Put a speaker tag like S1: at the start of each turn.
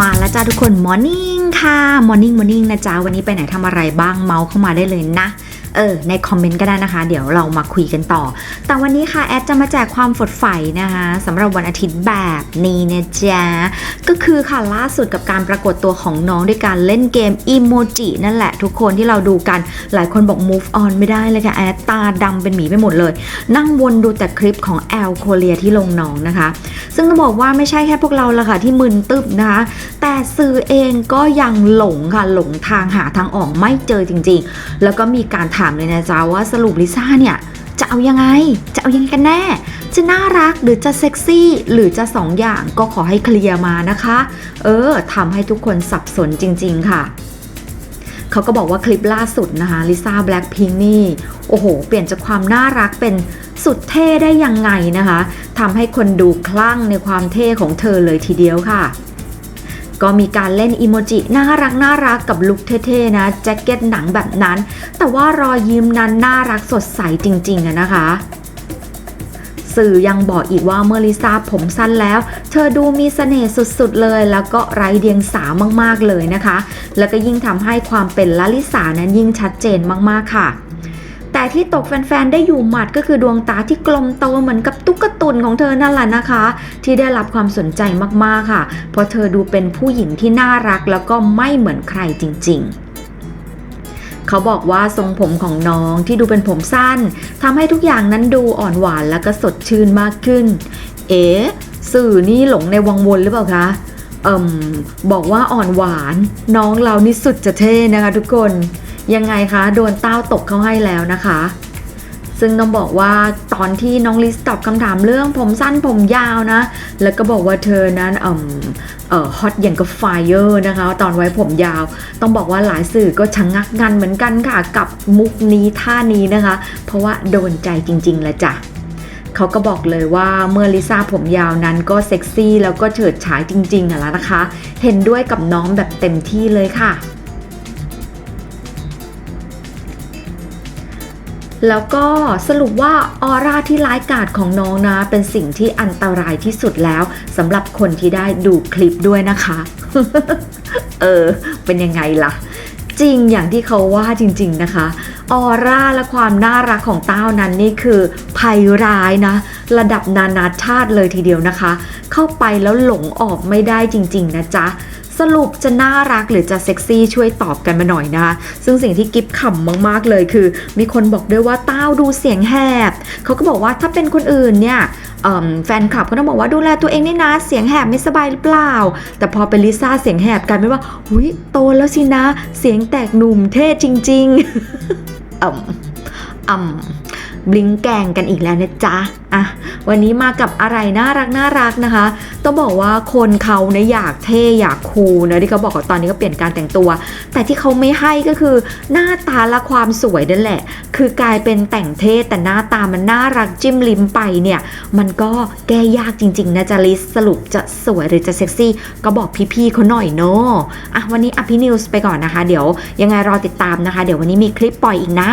S1: มาแล้วจ้าทุกคนมอร์นิ่งค่ะมอร์นิ่งมอร์นิ่งนะจ้าวันนี้ไปไหนทำอะไรบ้างเมาส์เข้ามาได้เลยนะ เออในคอมเมนต์ก็ได้นะคะ เดี๋ยวเรามาคุยกันต่อ แต่วันนี้ค่ะแอดจะมาแจกความฝดใสนะคะสำหรับวันอาทิตย์แบบนี้นะจ๊ะ ก็คือค่ะล่าสุดกับการปรากฏตัวของน้องด้วยการเล่นเกมอีโมจินั่นแหละทุกคนที่เราดูกันหลายคนบอก move on ไม่ได้เลยค่ะแอดตาดำเป็นหมีไปหมดเลย นั่งวนดูแต่คลิปของแอลโคเลียที่ลงน้องนะคะ ซึ่งต้องบอกว่าไม่ใช่แค่พวกเราละค่ะที่มึนตึบนะคะแต่สื่อเองก็ยังหลงค่ะหลงทางหาทางออกไม่เจอจริง ๆ แล้วก็มีการถาามเลยนะจ๊ะว่าสรุปลิซ่าเนี่ยจะเอายังไง จะเอายังไงกันแน่ จะน่ารักหรือจะเซ็กซี่ หรือจะสองอย่างก็ขอให้เคลียร์มานะคะ เออทำให้ทุกคนสับสนจริง ๆ ค่ะ เขาก็บอกว่าคลิปล่าสุดนะคะลิซ่าแบล็ p พิงนี่ โอ้โห เปลี่ยนจากความน่ารักเป็นสุดเท่ได้ยังไงนะคะทำให้คนดูคลั่งในความเท่ของเธอเลยทีเดียวค่ะ ก็มีการเล่นอีโมจิน่ารักน่ารักกับลุคเท่ๆนะแจ็คเก็ตหนังแบบนั้น แต่ว่ารอยยิ้มนั้นน่ารักสดใสจริงๆอะนะคะสื่อยังบอกอีกว่าเมื่อลิซ่าผมสั้นแล้ว เธอดูมีเสน่ห์สุดๆเลย แล้วก็ไร้เดียงสามากๆเลยนะคะ แล้วก็ยิ่งทำให้ความเป็นลลิสานั้นยิ่งชัดเจนมากๆค่ะ แต่ที่ตกแฟนๆ ได้อยู่หมัดก็คือดวงตาที่กลมโตเหมือนกับตุ๊กตุนของเธอนั่นแหละนะคะ ที่ได้รับความสนใจมากๆค่ะ เพราะเธอดูเป็นผู้หญิงที่น่ารักแล้วก็ไม่เหมือนใครจริง ๆเขาบอกว่าทรงผมของน้องที่ดูเป็นผมสั้นทำให้ทุกอย่างนั้นดูอ่อนหวานแล้วก็สดชื่นมากขึ้น เอ๋สื่อนี่หลงในวังวนหรือเปล่าคะเอ่มบอกว่าอ่อนหวาน น้องเรานี่สุดจะเท่นะคะทุกคน ยังไงคะโดนเต้าตกเขาให้แล้วนะคะ ซึ่งต้องบอกว่าตอนที่น้องลิสตอบคำถามเรื่องผมสั้นผมยาวนะ แล้วก็บอกว่าเธอนั้นอ่มเอ่อฮอตอย่างกับไฟเออร์นะคะ ตอนไว้ผมยาว ต้องบอกว่าหลายสื่อก็ชะงงักงันเหมือนกันค่ะ กับมุกนี้ท่านี้นะคะ เพราะว่าโดนใจจริงๆแหละจ้ะเขาก็บอกเลยว่าเมื่อลิซ่าผมยาวนั้นก็เซ็กซี่แล้วก็เฉิดฉายจริงๆอะแล้วนะคะ เห็นด้วยกับน้องแบบเต็มที่เลยค่ะ แล้วก็สรุปว่าออร่าที่ร้ายกาจของน้องนะ เป็นสิ่งที่อันตรายที่สุดแล้วสำหรับคนที่ได้ดูคลิปด้วยนะคะ เออ เป็นยังไงล่ะ จริงอย่างที่เขาว่าจริง ๆนะคะ ออร่าและความน่ารักของเต้านั้นนี่คือภัยร้ายนะ ระดับนานาชาติเลยทีเดียวนะคะ เข้าไปแล้วหลงออกไม่ได้จริง ๆ นะจ๊ะสรุปจะน่ารักหรือจะเซ็กซี่ช่วยตอบกันมาหน่อยนะคะ ซึ่งสิ่งที่กิฟขำมากๆเลยคือ มีคนบอกด้วยว่าเต้าดูเสียงแหบ เขาก็บอกว่าถ้าเป็นคนอื่นเนี่ยแฟนคลับก็ต้องบอกว่าดูแลตัวเองด้วยนะ เสียงแหบไม่สบายหรือเปล่า แต่พอเป็นลิซ่าเสียงแหบกลายเป็นว่าหุยโตแล้วสินะ เสียงแตกหนุ่มเท่จริง ๆ อ่ำอ่ำ บลิงแกงกันอีกแล้วนะจ๊ะอะวันนี้มากับอะไรน่ารักน่ารักนะคะ ต้องบอกว่าคนเขาเนี่ยอยากเท่อยากคูลนะที่เขาบอกว่าตอนนี้เขาเปลี่ยนการแต่งตัว แต่ที่เขาไม่ให้ก็คือหน้าตาและความสวยนั่นแหละ คือกลายเป็นแต่งเท่แต่หน้าตามันน่ารักจิ้มลิ้มไปเนี่ย มันก็แก้ยากจริง ๆ นะจะลิสสรุปจะสวยหรือจะเซ็กซี่ ก็บอกพี่ๆเขาหน่อยเนาะอะวันนี้อภินิวส์ไปก่อนนะคะ เดี๋ยวยังไงรอติดตามนะคะ เดี๋ยววันนี้มีคลิปปล่อยอีกนะ